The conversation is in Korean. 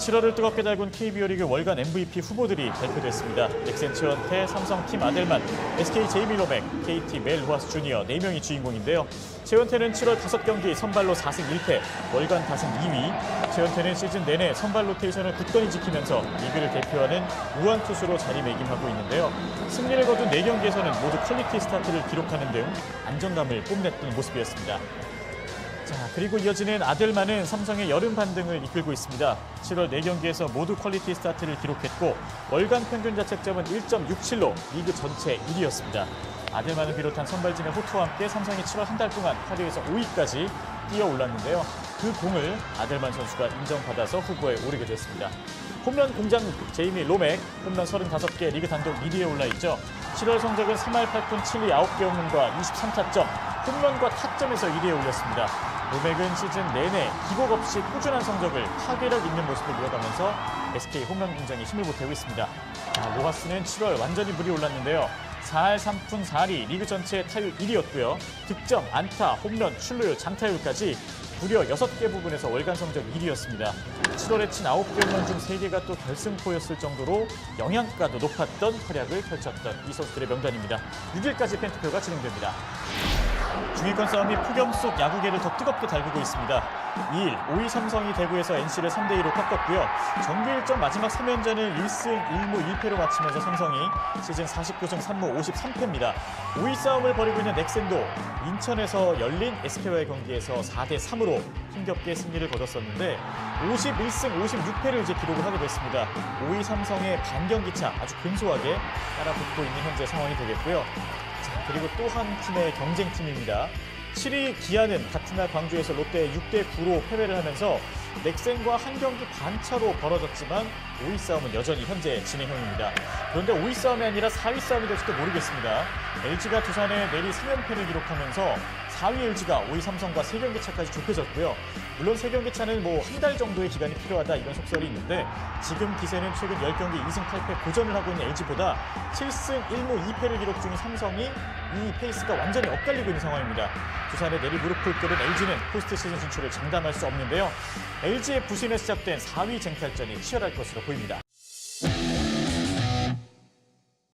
7월을 뜨겁게 달군 KBO 리그 월간 MVP 후보들이 발표됐습니다. 넥센 최원태, 삼성 팀 아델만, SK 제이미 로맥, KT 멜 루아스 주니어 4명이 주인공인데요. 최원태는 7월 5경기 선발로 4승 1패, 월간 다승 2위. 최원태는 시즌 내내 선발 로테이션을 굳건히 지키면서 리그를 대표하는 우한 투수로 자리매김하고 있는데요. 승리를 거둔 4경기에서는 모두 퀄리티 스타트를 기록하는 등 안정감을 뽐냈던 모습이었습니다. 자, 그리고 이어지는 아델만은 삼성의 여름 반등을 이끌고 있습니다. 7월 4경기에서 모두 퀄리티 스타트를 기록했고 월간 평균 자책점은 1.67로 리그 전체 1위였습니다. 아델만을 비롯한 선발진의 호투와 함께 삼성이 7월 한 달 동안 8위에서 5위까지 뛰어 올랐는데요. 그 공을 아델만 선수가 인정받아서 후보에 오르게 됐습니다. 홈런 공장 제이미 로맥 홈런 35개 리그 단독 1위에 올라 있죠. 7월 성적은 3할 8푼 7리 9개 홈런과 23타점, 홈런과 타점에서 1위에 올렸습니다. 로맥은 시즌 내내 기복 없이 꾸준한 성적을 파괴력 있는 모습을 이어가면서 SK 홈런 공장에 힘을 보태고 있습니다. 자, 로하스는 7월 완전히 물이 올랐는데요. 4할 3푼 4리 리그 전체 타율 1위였고요. 득점, 안타, 홈런, 출루율, 장타율까지 무려 6개 부분에서 월간 성적 1위였습니다. 7월에 친 9개 홈런 중 3개가 또 결승포였을 정도로 영향가도 높았던 활약을 펼쳤던 이 선수들의 명단입니다. 6일까지 팬투표가 진행됩니다. 중위권 싸움이 폭염 속 야구계를 더 뜨겁게 달구고 있습니다. 2일 5위 삼성이 대구에서 NC를 3대 2로 꺾었고요. 정규 일정 마지막 3연전을 1승 1무 1패로 마치면서 삼성이 시즌 49승 3무 53패입니다. 5위 싸움을 벌이고 있는 넥센도 인천에서 열린 SK와의 경기에서 4대 3으로 힘겹게 승리를 거뒀었는데 51승 56패를 이제 기록을 하게 됐습니다. 5위 삼성의 반경기차 아주 근소하게 따라붙고 있는 현재 상황이 되겠고요. 자, 그리고 또 한 팀의 경쟁팀입니다. 7위 기아는 같은 날 광주에서 롯데에 6대 9로 패배를 하면서 넥센과 한 경기 반차로 벌어졌지만 5위 싸움은 여전히 현재 진행형입니다. 그런데 5위 싸움이 아니라 4위 싸움이 될지도 모르겠습니다. LG가 두산에 내리 3연패를 기록하면서 4위 LG가 5위 삼성과 3경기 차까지 좁혀졌고요. 물론 3경기 차는 뭐 한 달 정도의 기간이 필요하다 이런 속설이 있는데 지금 기세는 최근 10경기 2승 8패 고전을 하고 있는 LG보다 7승 1무 2패를 기록 중인 삼성이 이 페이스가 완전히 엇갈리고 있는 상황입니다. 두산에 내리 무릎을 꿇은 LG는 포스트 시즌 진출을 장담할 수 없는데요. LG의 부진에 시작된 4위 쟁탈전이 치열할 것으로 보입니다.